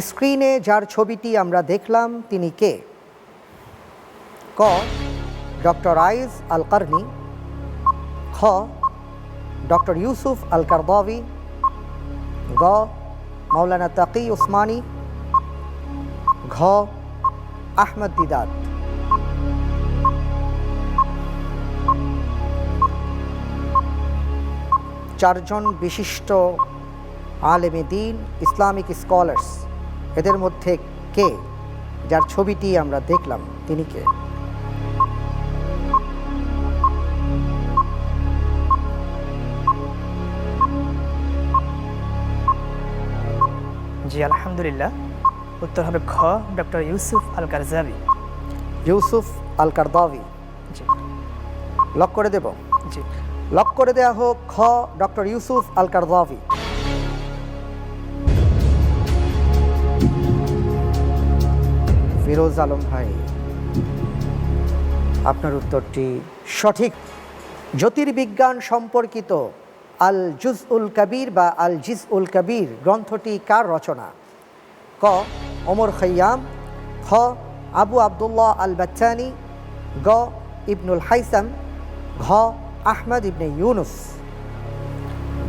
স্ক্রিনে যার ছবিটি আমরা দেখলাম, তিনি কে? ক, ডক্টর আইজ আল কারনি খ, ডক্টর ইউসুফ আল কারদাবি গ, মাওলানা তাকি উসমানী। ঘ, আহমদ দিদাত। চারজন বিশিষ্ট আলেমে দিন, ইসলামিক স্কলার্স। এদের মধ্যে কে? যার ছবিটি আমরা দেখলাম তিনি কে? জি আলহামদুলিল্লাহ। উত্তর হবে খ doctor Yusuf Al Qaradawi Yusuf Al Qaradawi ji. Lock করে দেব। জি। লক করে দেয়া হোক খ doctor Yusuf Al Qaradawi Firoz Alam ভাই, আপনার উত্তরটি সঠিক। জ্যোতির্বিজ্ঞান সম্পর্কিত আল জুজ উল কবির বা আল জিজ উল কবির গ্রন্থটি কার রচনা? ক, ওমর খৈয়াম। খ, আবু আবদুল্লাহ আল বাচ্চানি গ, ইবনুল হাইসাম। ঘ, আহমদ ইবনে ইউনুস।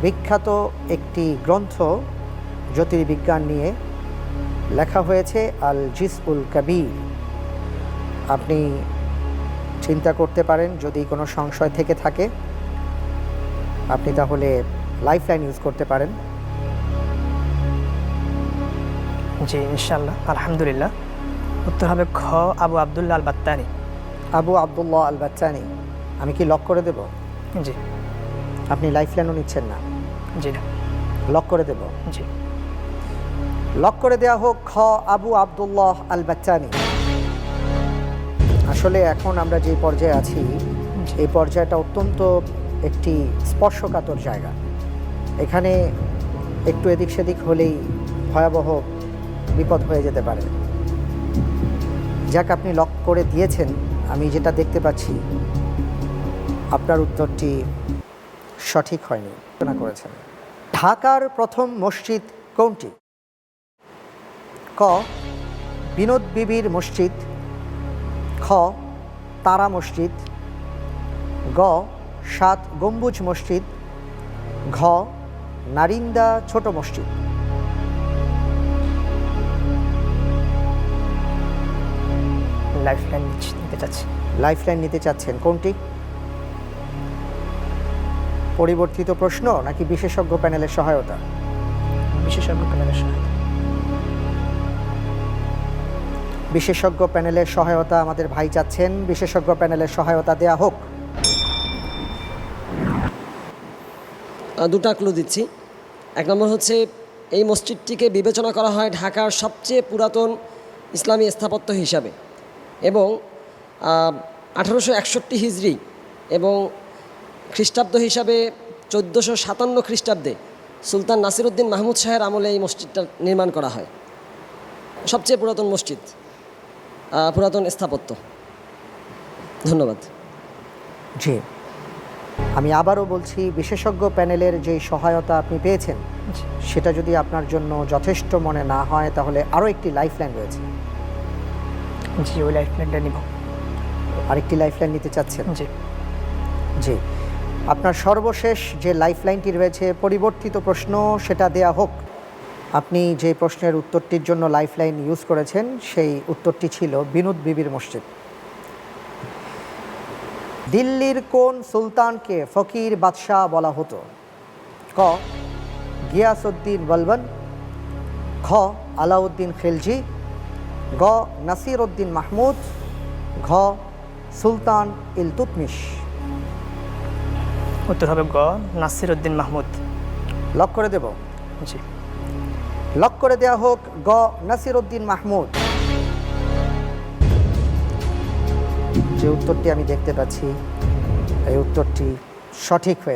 বিখ্যাত একটি গ্রন্থ জ্যোতির্বিজ্ঞান নিয়ে লেখা হয়েছে আল জিস উল কবির। আপনি চিন্তা করতে পারেন যদি কোনো সংশয় থেকে থাকে আপনি তাহলে লাইফ লাইন ইউজ করতে পারেন। জি ইনশাল্লাহ আলহামদুলিল্লাহ। উত্তর হবে খ আবু আবদুল্লাহ আল বাত্তানি আবু আবদুল্লাহ আল বাচ্চানি আমি কি লক করে দেব? জি। আপনি লাইফ লাইনও নিচ্ছেন না। জি। না লক করে দেব। জি। লক করে দেয়া হোক, খ, আবু আবদুল্লাহ আল বাচ্চানি আসলে এখন আমরা যে পর্যায়ে আছি, এই পর্যায়টা অত্যন্ত একটি স্পর্শকাতর জায়গা। এখানে একটু এদিক সেদিক হলেই ভয়াবহ বিপদ হয়ে যেতে পারে। যাক, আপনি লক করে দিয়েছেন, আমি যেটা দেখতে পাচ্ছি, আপনার উত্তরটি সঠিক হয়নি। করেছেন। ঢাকার প্রথম মসজিদ কোনটি? ক বিনোদ বিবির মসজিদ খ তারা মসজিদ গ সাত গম্বুজ মসজিদ ঘ নারিন্দা ছোট মসজিদ। লাইফ লাইন নিতে চাচ্ছি। লাইফ লাইন নিতে চাচ্ছেন কোনটি? পরিবর্তিত প্রশ্ন নাকি বিশেষজ্ঞ প্যানেলের সহায়তা? বিশেষজ্ঞ প্যানেলের সহায়তা। বিশেষজ্ঞ প্যানেলের সহায়তা আমাদের ভাই চাচ্ছেন। বিশেষজ্ঞ প্যানেলের সহায়তা দেয়া হোক। দুটা ক্লু দিচ্ছি। এক নম্বর হচ্ছে, এই মসজিদটিকে বিবেচনা করা হয় ঢাকার সবচেয়ে পুরাতন ইসলামী স্থাপত্য হিসাবে এবং আঠারোশো একষট্টি হিজড়ি এবং খ্রিস্টাব্দ হিসাবে চোদ্দোশো সাতান্ন খ্রিস্টাব্দে সুলতান নাসিরুদ্দিন মাহমুদ শাহের আমলে এই মসজিদটা নির্মাণ করা হয়। সবচেয়ে পুরাতন মসজিদ। পুরাতন স্থাপত্য। ধন্যবাদ। জি। আমি আবারও বলছি বিশেষজ্ঞ প্যানেলের যে সহায়তা আপনি পেয়েছেন সেটা যদি আপনার জন্য যথেষ্ট মনে না হয় তাহলে আরও একটি লাইফ লাইন রয়েছে। জি ওই লাইফ লাইনটা নিব। আরেকটি লাইফ লাইন নিতে চাচ্ছেন? জি। জি। আপনার সর্বশেষ যে লাইফ লাইনটি রয়েছে পরিবর্তিত প্রশ্ন সেটা দেয়া হোক। আপনি যে প্রশ্নের উত্তরটির জন্য লাইফ লাইন ইউজ করেছেন সেই উত্তরটি ছিল বিনোদ বিবির মসজিদ। দিল্লির কোন সুলতানকে ফকির বাদশাহ বলা হতো? ক গিয়াসউদ্দিন বলবন। খ আলাউদ্দিন খিলজি। গ নাসির উদ্দিন মাহমুদ। ঘ সুলতান ইলতুতমিশ উত্তর হবে গ নাসির উদ্দিন মাহমুদ। লক করে দেব। জি। লক করে দেয়া হোক গ. নাসির উদ্দিন মাহমুদ। যে উত্তরটি আমি দেখতে পাচ্ছি, এই উত্তরটি সঠিক হয়ে